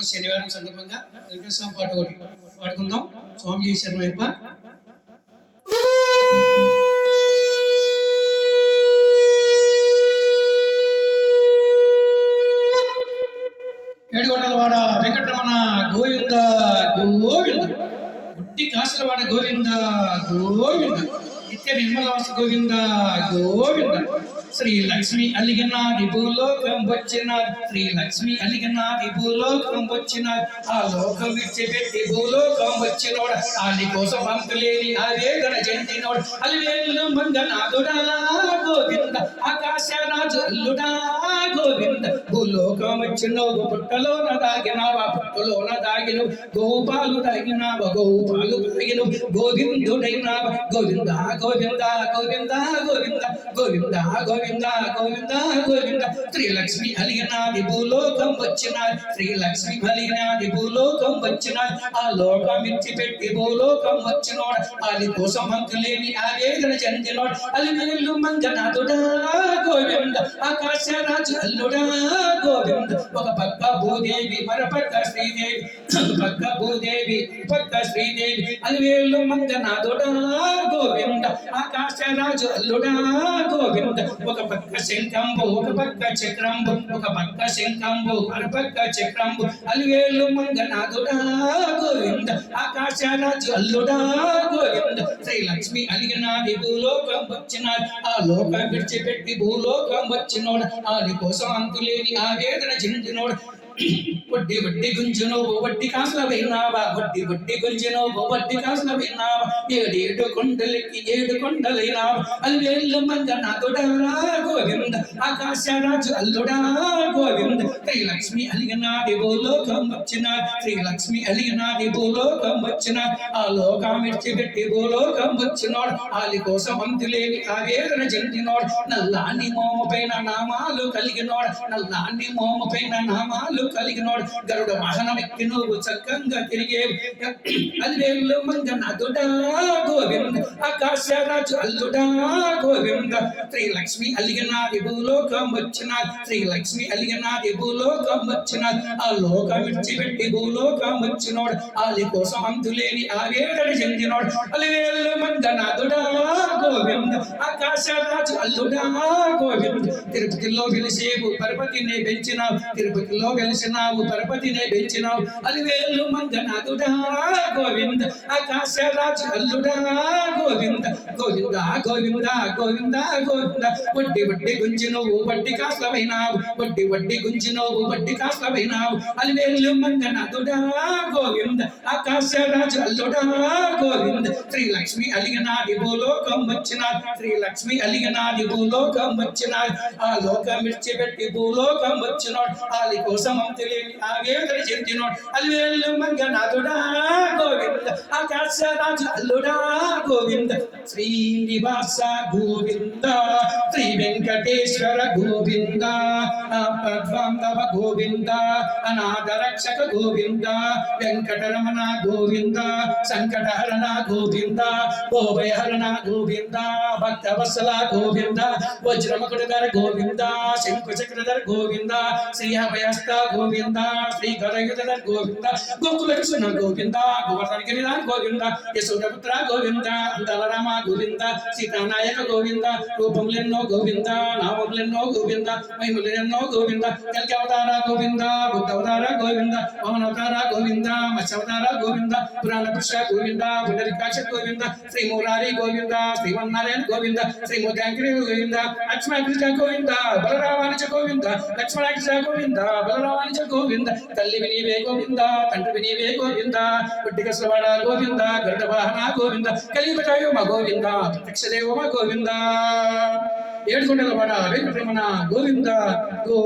ఈరోజు శనివారం సందర్భంగా వెంకటేశ్వర పాట ఒకటి పాడుకుందాం. స్వామి శర్మ యొక్క ఏడుగొండలవాడ వెంకటరమణ గోవింద గోవింద గుడ్డి కాసులవాడ గోవింద గోవింద నిత్య నిర్మలవాస గోవింద గోవింద. శ్రీ లక్ష్మి అలిగిన భూలోకం వచ్చిన శ్రీ లక్ష్మి అలిగిన భూలోకం వచ్చిన ఆ లోకం విడిచిపెట్టి భూలోకం వచ్చినోడ. ఆది కోసం పంపలేని ఆ వేదన చెందినోడు అలివేలు మంగనాథుడా గోవింద ఆకాశరాజు అల్లుడా గోవింద. భూలోకం వచ్చినవు పుట్టలోన దాగినావా పుట్టలోన దాగిను గోపాలు దాగినావ గోపాలు దాగిన గోవిందుడైనావ గోవింద గోవింద గోవింద గోవింద గోవింద గోవింద గోవింద గోవింద గోవింద. శ్రీలక్ష్మి అలిగినాది భూలోకం వచ్చిన శ్రీలక్ష్మి అలిగినాది భూలోకం వచ్చిన ఆ లోకం పెట్టి భూలోకం వచ్చినోడు. అది కోసం అంతులేని ఆ వేదన చెందినోడు. అలివేలు మంగనాథుడా. గోవింద ఆకాశరాజు అల్లుడా గోవింద. ఒక పక్క భూదేవి మరపక్క శ్రీదేవి. పక్క భూదేవి పక్క శ్రీదేవి. అలివేలు మంగనాథుడా గోవింద. ఆకాశరాజు అల్లుడా గోవింద. ఒక పక్క శంఖంబు ఒక పక్క చక్రంబు. ఒక పక్క శంఖంబు మరపక్క చక్రంబు. అలివేలు మంగనాథుడా గోవింద. ఆకాశరాజు అల్లుడా గోవింద. శ్రీలక్ష్మి అలిగినాది భూలోకం వచ్చిన ఆ లోకం విడిచిపెట్టి భూలోకం వచ్చినోడు ఆది కోసం అంతులేని ఆవేదన చెందినోడు. వడ్డీ వడ్డీ గుంజును వడ్డీ కాసుల విన్నావా? వడ్డీ వడ్డీ గుంజును వడ్డీ కాసుల విన్నావా? ఏడు ఏడు కొండలకి ఏడు కొండలైనావా అల్వేళ్ళు మంగనాథుడా గోవింద. ఆకాశరాజు అల్లుడా గోవింద. శ్రీలక్ష్మి అలిగినాది భూలోకం వచ్చిన శ్రీలక్ష్మి అలిగినాది భూలోకం వచ్చిన ఆ లోకం విడిచిపెట్టి భూలోకం వచ్చినోడు ఆలి కోసం అంతులేని ఆ వేదన చెందినోడు నల్లాని మోమ పైన నామాలు కలిగినోడు నల్లాని మోమ పైన నామాలు కలిగినోడు గరుడ వాహనం ఎక్కి నువ్వు చక్కగా తిరిగే అల్వేళ్ళు మంగనాథుడా గోవింద ఆకాశరాజు అల్లుడా గోవింద. శ్రీలక్ష్మి అలిగినాది భూలోకం వచ్చిన శ్రీలక్ష్మి అలిగినాది భూలోకం వచ్చిన ఆ లోకం విడిచిపెట్టి భూలోకం వచ్చినోడు ఆలి కోసం అంతులేని ఆవేదడి చెందినోడు. అలివేళ్ళు మంగనాథుడా గోవింద ఆకాశరాజు అల్లుడా గోవింద. తిరుపతిలో వెలిసేవు పరపతిని పెంచిన తిరుపతిలో వెలిసినావు పరపతినే పెంచినావు. అలివేళ్ళు మంగనాథుడా గోవింద ఆకాశరాజు అల్లుడా గోవింద గోవింద గోవింద గోవింద గోవింద. వడ్డీ వడ్డీ గుంజి నువ్వు వడ్డీ కాసులమైనావు. వడ్డీ వడ్డీ గుంజి నువ్వు వడ్డీ కాసులమైనావు. అలివేళ్ళు మంగనాథుడా గోవింద ఆకాశరాజు అల్లుడా గోవింద. శ్రీలక్ష్మి అలిగనాది భూలోకం వచ్చిన శ్రీలక్ష్మి అలిగనాది భూలోకం వచ్చిన ఆ లోకం విడిచిపెట్టి భూలోకం వచ్చినోడు. వాళ్ళ కోసం తెలియని ఆ వేదన చెందినోడు అలివేళ్ళు మంగనాథుడా గోవింద ఆకాశరాజు అల్లుడా గోవింద శ్రీనివాస గోవింద శ్రీ వెంకటేశ్వర గోవిందా. పద్మాంధవ గోవింద అనాథరక్షక గోవింద వెంకటరమణ గోవింద సంకటహరణ గోవింద భోభయహరణ గోవింద భక్తవత్సల గోవింద వజ్రమకుడధర గోవింద శంకుచక్రధర గోవింద శ్రీ అభయస్త గోవింద శ్రీ గదయుధర గోవింద గోకుల కృష్ణ గోవింద గోవర్ధన గిరిధర గోవింద యశోదపుత్ర గోవింద అంతలరామ గోవింద సీతానాయక గోవింద రూపములెన్నో గోవింద నామములెన్నో గోవింద మహిమలెన్నో గోవింద కల్కి అవతార గోవింద బుద్ధ అవతార గోవింద పవన్ అవతార గోవింద మత్స్య అవతార గోవింద పురాణ పురుష గోవింద పునరికాశ గోవింద శ్రీ మురారి గోవింద శ్రీమన్నారాయణ గోవింద శ్రీ ముద్యాంకిరి గోవింద లక్ష్మణకృష్ణ గోవింద బలరామానుజ గోవింద లక్ష్మణకృష్ణ గోవింద బలరామానుజ గోవింద తల్లి వినీవే గోవింద తండ్రి వినీవే గోవింద పుట్టిక శ్రవణ గోవింద గరుడ వాహన గోవింద కలియుగ గోవింద ప్రత్యక్ష దేవమ గోవింద. ఏడుకొండల వాడ వెంకటరమణ గోవింద గో